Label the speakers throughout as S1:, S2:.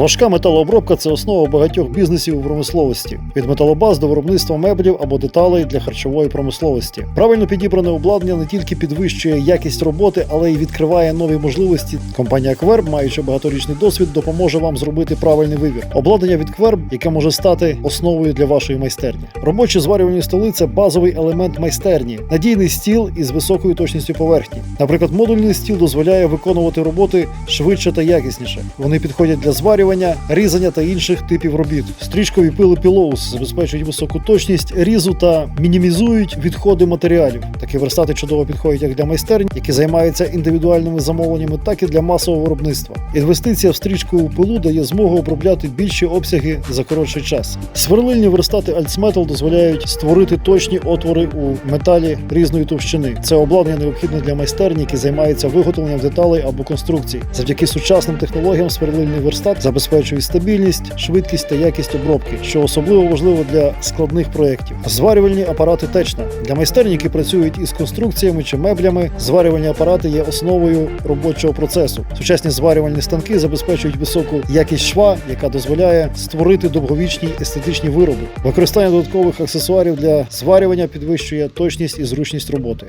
S1: Важка металообробка це основа багатьох бізнесів у промисловості від металобаз до виробництва меблів або деталей для харчової промисловості. Правильно підібране обладнання не тільки підвищує якість роботи, але й відкриває нові можливості. Компанія Кверб, маючи багаторічний досвід, допоможе вам зробити правильний вибір. Обладнання від Кверб, яке може стати основою для вашої майстерні. Робочі зварювальні столи це базовий елемент майстерні, надійний стіл із високою точністю поверхні. Наприклад, модульний стіл дозволяє виконувати роботи швидше та якісніше. Вони підходять для зварювання, різання та інших типів робіт. Стрічкові пили Пілоус забезпечують високу точність різу та мінімізують відходи матеріалів. Такі верстати чудово підходять як для майстерень, які займаються індивідуальними замовленнями, так і для масового виробництва. Інвестиція в стрічкову пилу дає змогу обробляти більші обсяги за коротший час. Сверлильні верстати Альцметал дозволяють створити точні отвори у металі різної товщини. Це обладнання необхідне для майстерні, які займаються виготовленням деталей або конструкцій. Завдяки сучасним технологіям сверлильний верстат забезпечує стабільність, швидкість та якість обробки, що особливо важливо для складних проєктів. Зварювальні апарати течна для майстерні, які працюють із конструкціями чи меблями. Зварювальні апарати є основою робочого процесу. Сучасні зварювальні станки забезпечують високу якість шва, яка дозволяє створити довговічні естетичні вироби. Використання додаткових аксесуарів для зварювання підвищує точність і зручність роботи.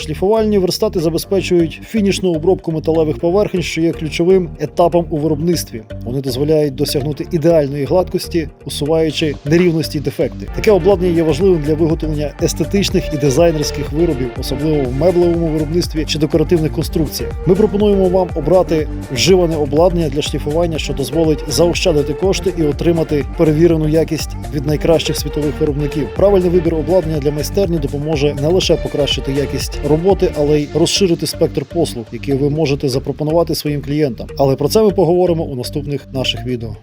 S1: Шліфувальні верстати забезпечують фінішну обробку металевих поверхень, що є ключовим етапом у виробництві. Вони дозволяють досягнути ідеальної гладкості, усуваючи нерівності й дефекти. Таке обладнання є важливим для виготовлення естетичних і дизайнерських виробів, особливо в меблевому виробництві чи декоративних конструкціях. Ми пропонуємо вам обрати вживане обладнання для шліфування, що дозволить заощадити кошти і отримати перевірену якість від найкращих світових виробників. Правильний вибір обладнання для майстерні допоможе не лише покращити якість роботи, але й розширити спектр послуг, які ви можете запропонувати своїм клієнтам. Але про це ми поговоримо у наступних наших відео.